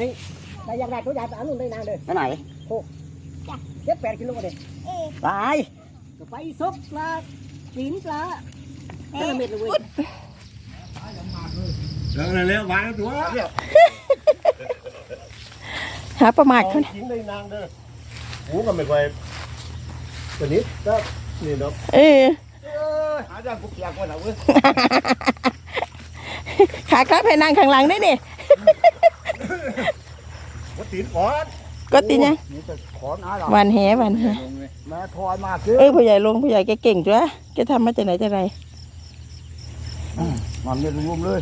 นี่แต่อยากได้ตัวใหญ่ไปเอานู่นได้นางเลยไปไหนเจ็ดแปดกิโลเลยไปก็ไปซุกปลาปีนปลาเจอเม็ดเลยเว้ยแล้วอะไรแล้ววางตัวหาประมาทเขาจริงเลยนางเด้อหูก็ไม่ค่อยตัวนี้ก็นี่เนาะเออเออหาเรื่องกูเปียกก่อนนะเว้ยขากลับให้นั่งข้างหลังได้นี่วัด ตีนก่อนก็ติเนี่ยนี่จะขอนะเราหวันแหหวันแหแม่ทอยมากคือเออผู้ใหญ่ลงผู้ใหญ่แกเก่งจ้ะแกทำมาจากไหนจากไรมันไม่รวมเลย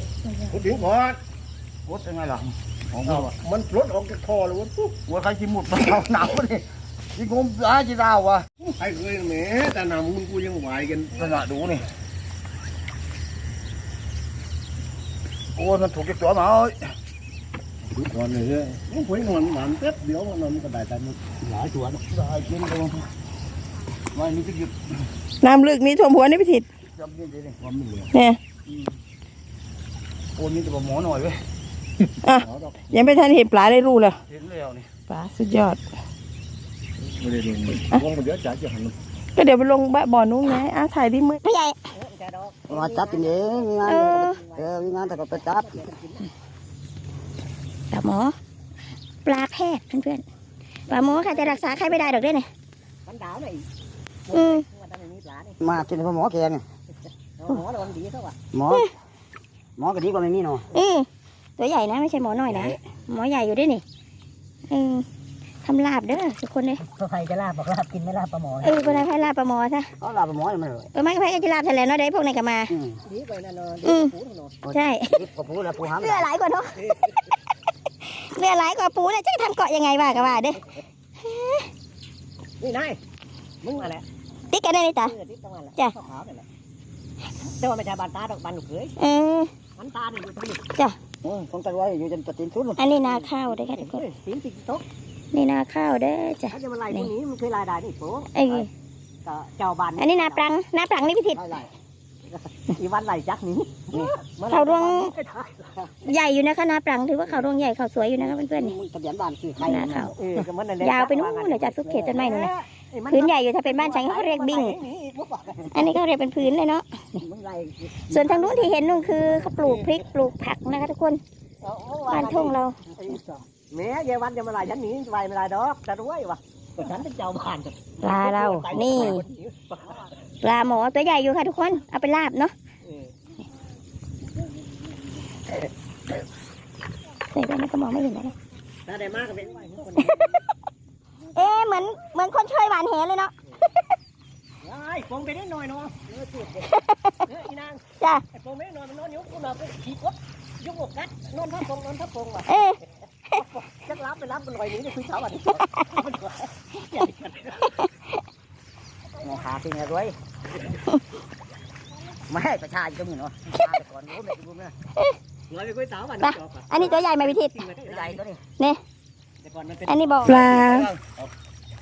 วัดตีนก่อนวดยังไงล่ะของเอากูอะมันปลดออกจากคอเลยวัดปุ๊บวัดใครชิมุดมาเอาหนาวนี่ที่งมร้ายจีดาวอะใครเคยแหมแต่นำมึงกูยังไหวกันขนาดดูนี่โอ้ยมันถูกจะจ่อมาเอ้ย ดูก่อนเลยเฮ้ยมึงคุยนอนหมันแป๊บเดี๋ยวมันก็ได้แต่มันหลายตัวนะได้กินตรงไม่มีจะหยุดน้ำลึกนี่ท่วมหัวนี่พิถิตจำนี่ดิความไม่เหลือเนี่ยโอ้ยมีแต่หมอหน่อยเว้ยอาดอกยังไม่ทันเห็นปลาได้รู้เลยเห็นแล้วนี่ปลาสุดยอดไม่ได้ลงลงเดี๋ยวจ่ายจะหันก็เดี๋ยวไปลงบ่อนู้นไงอ้าวถ่ายดิมือผู้ใหญ่มาจับกินเองมีงานเออมีงานแต่ก็ไปจับ ปลาหมอ ปลาแพทย์เพื่อนๆปลาหมอค่ะจะรักษาใครไม่ได้ดอกเด้วยเนี่ยมันดาวหน่อยอืมมันได้มีปลาเนี่ยมากินหมอแกงหมอระวังดีเท่าว่ะหมอหมอก็ดีกว่าไม่มีเนาะอืมตัวใหญ่นะไม่ใช่หมอน้อยนะหมอใหญ่อยู่ด้วยนี่อืมทำลาบเด้อทุกคนเลยเขาใครจะลาบบอกลาบกินไม่ลาบปลาหมอเออเป็นไรให้ลาบปลาหมอซะเขาลาไปหมอยังไม่เลยเออไม่ไม่ก็จะลาบแถลงเนาะได้พวกนี้นก็มาดีไปนั่นเนาะอืดีมปูเนาะใช่ดิบกับปูแล้วปูหามเรือหลายกว่าเนาะ เรือหลายกว่าปูเนี่ยจะทำเกาะยังไงวะก็ว่าเด้อนี่นายมึงอะไรติ๊กกันได้เลยจ้ะเออที่ตรงนั้นแหละจ้ะขาวๆนั่นแหละแต่ว่าไม่ใช่บานตาดอกบานหนุกเขยเออมันตาเนี่ยอยู่ตรงนี้โอ้ยคนตะไว้อยู่จนจะตีนสุดอันนี้นาข้าวเด้อค่ะทุกคนเฮ้ยสีนติดโต๊ะนี่นาข้าวเด้อจ้ะเขาจะมาไล่พวกนี้มันเคยไล่ได้นี่โป๊ะเอ้ยก็เจ้าบานอันนี้นาปรังนาปรังนี่พิถิตไล่ไล่ อีวันไล่จักหนี้เขาร่วงใหญ่อยู่นะคะนาปรังถือว่าเขาดวงใหญ่เขาสวยอยู่นะคะเพื่อนๆนี่ทะเบียนบ้านคือใครนาข้าวเออก็มันนั่นแหละยาวไปนู่นเลยจากสุดเขตต้นไม้นู่นน่ะเอ้ยมัพื้นใหญ่อยู่ถ้าเป็นบ้านฉันเขาเรียกบิ้งอันนี้เขาเรียกเป็นพื้นเลยเนาะมึงไล่ส่วนทางนู้นที่เห็นนู่นคือเขาปลูกพริกปลูกผักนะคะทุกคนบ้านทุ่งเราแม่ยายวันจะมาไล่ฉันหนีไล่ไม่ได้ดอกจะรวยวะก็ฉันเป็นเจ้าบ้านปลาเรา นี่ ปลาหมอตัวใหญ่อยู่ค่ะทุกคน เอาไปลาบเนาะเออใส่ไปมันก็มองไม่เห็นนะถ้าได้มากก็เป็นไหวทุกคนเอ๊ะเหมือนเหมือนคนช่วยหวานแหเลยเนาะไอ้ปงไปได้หน่อยเนาะเออสุดเลยเอออีนางจ้ะไอ้ปงไม่ได้หน่อยมันนอนอยู่กูนอนไปขี่กดยุกอกกัดนอนทับปงนอนทับปงว่ะเอ๊ะจักรับไปรับมันลอยหนีไปคุยเช้าอะห มอขาเป็นไงด้วยไม่ให้ประชาชนก็มีเนาะก่อนรู้ไม่รู้นะลอยไปคุยเช้าอะอันนี้ตัวใหญ่ไหมพิทิตใหญ่ตัวนี้แต่ก่อนมันเป็นอันนี้บอกปลา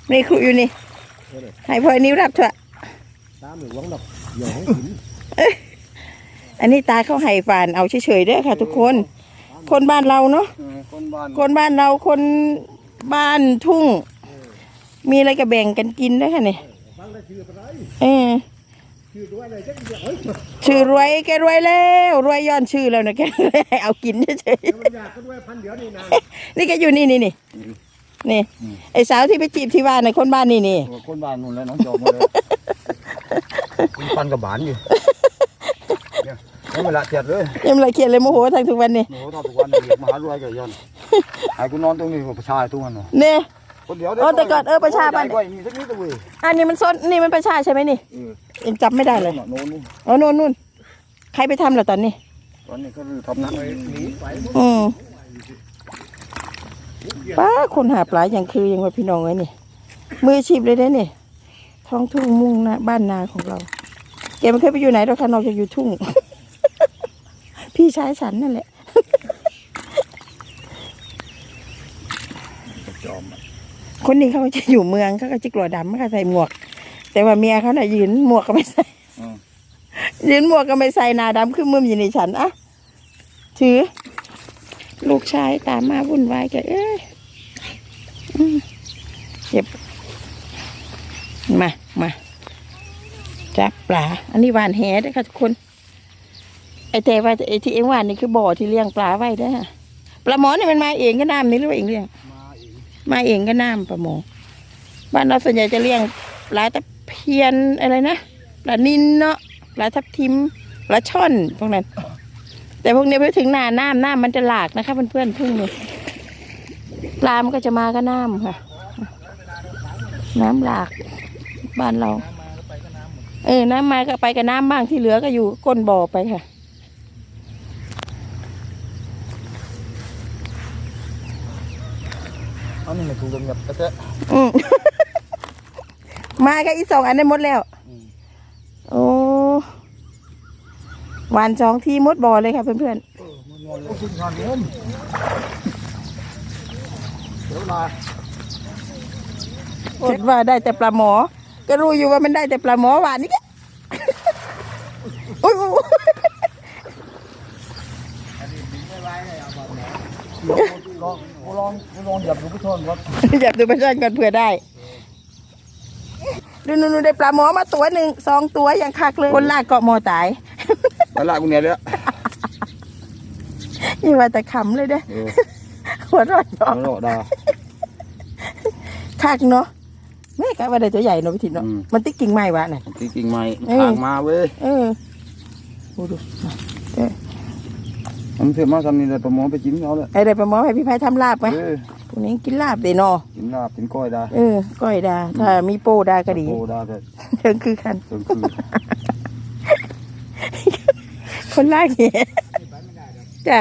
ในครูอยู่นี่ให้พ่อนิ้วรับเถอะตามหรือวังดอกอย่าให้หินอันนี้ตาเขาให้ฝานเอาเฉยๆเด้อค่ะ ทุกคน คนบ้านเราเนาะคนบ้านคนบ้านเราคนบ้านทุ่ง มีอะไรก็แบ่งกันกินด้วยค่ะเนี่ย ฟังได้ชื่ออะไรเออชื่อด้วยอะไรจักเดี๋ยวเฮ้ยชื่อรวยแกรวยแล้วรวยย้อนชื่อแล้วนะแกเอากินเฉยเดี๋ยวมันอยากก็ด้วยพันเดี๋ยวนี่นางๆนี่แกอยู่นี่นี่นี่นี่ไอ้สาวที่ไปจีบที่บ้านในะคนบ้านนี่นี่คนบ้านนู่นแล้วน้องจอมมาเลยคุณปันกับบานอยู่เนี่ยเวลาเจ็ดเลยยังไรเขียนเลยโมโหทางทุกวันนี่โอ้โหทำทุกวันเลยมาหารวยกับยันไอ้กูนอนตรงนี้กับประชาทุกวันเนาะเนี่ย คนเดียวเออแต่ก่อนเออประชาบ้านใหญ่กว่ามีสักนิดตัวเว้ยอันนี้มันซนนี่มันประชาใช่ไหมนี่เออยังจำไม่ได้เลยโน่นนี่อ๋อนู่นนู่นใครไปทำเหรอตอนนี้ ตอนนี้ก็คือทำนักไปหนีไปอืมป้าคนหาปลาอย่างคือยังว่าพี่น้องไว้นี่ มืออาชีพเลยเด้นี่ท้องทุ่งมุ่งนะบ้านนาของเราแกไม่เคยไปอยู่ไหนหรอกค่ะนอกจากอยู่ทุ่ง พี่ชายฉันนั่นแหละ จอม คนนี้เขาจะอยู่เมืองเขาก็จะกลัวดำเขาก็ใส่หมวก แต่ว่าเมียเขาน่ะยืนหมวกก็ไม่ใส่ยืนหมวกก็ไม่ใส่หนาดำคือมึมอยู่ในฉันอะถือ ลูกชายตามมาวุ่นวายแกเอ้ยอืมเก็บมามาจับปลา อันนี้หวานแหเด้วยค่ะทุกคน ไอแต่ว่าไอที่เอ็งหวานนี่คือบ่อที่เลี้ยงปลาไว้เด้อปลาหมอนี่มันมาเองก็น้ำนี่หรือว่าเองเลี้ยง ม มาเองก็น้ำปลาหมอบ้านเราส่วนใหญ่จะเลี้ยงปลาตะเพียนอะไรนะปลานินเนาะปลาทับทิมปลาช่อนพวกนั้น แต่พวกนี้ไปถึงหน้าน้ำน้ำมันจะหลากนะคะเพื่อนๆพึ่งเลยปลามันก็จะมาก็น้ำค่ะ น้ำหลากบ้านเรา เออน้ำมาก็ไปกับน้ำบ้างที่เหลือก็อยู่ก้นบ่อไปค่ะ อันนี้มันถูกลมหยับกระเตะอืม มาก็อีสองอันได้หมดแล้วโอ้หวานสองทีมดบ่อเลยค่ะเพื่อนโอ้คุณงานเดิมเดี๋ยวลาๆคิดว่าได้แต่ปลาหมอ ก็รู้อยู่ว่ามันได้แต่ปลาหมอหวานนี่แกอุ้ยอุ๊ยอุ๊ย ลองลองลองหยับดูพี่ชนครับอย่าดูประชันก่อนเผื่อได้ ดูนูนๆได้ปลาหมอมาตัวหนึ่งสองตัวอย่างคักเลยคนลากเกาะหมอตายไปละกูเนี่ยเลยอย่าว่าแต่ขำเลยเด้อเออหัวเรอดเอาละดาคักเนาะแม่กะว่าได้ตัวใหญ่เนาะพี่ถินเนาะอืมมันติดกิ่งไม้วะน่ะตีกิ่งไม้เออทางมาเว้ยเออโอ้ดู ผมเสียมาทำนี่เลยประมอไปจิ้มเอาเลยไอ้ได้ปลาหมอให้พี่ไพทำลาบไหมเออพวกนี้กินลาบเดเนาะกินลาบกินก้อยได้เออก้อยดาถ้ามีโปดาก็ดีโอ้ได้เลยเชิงคือกันเติมคือคนล่างเหี้ยจ้ะ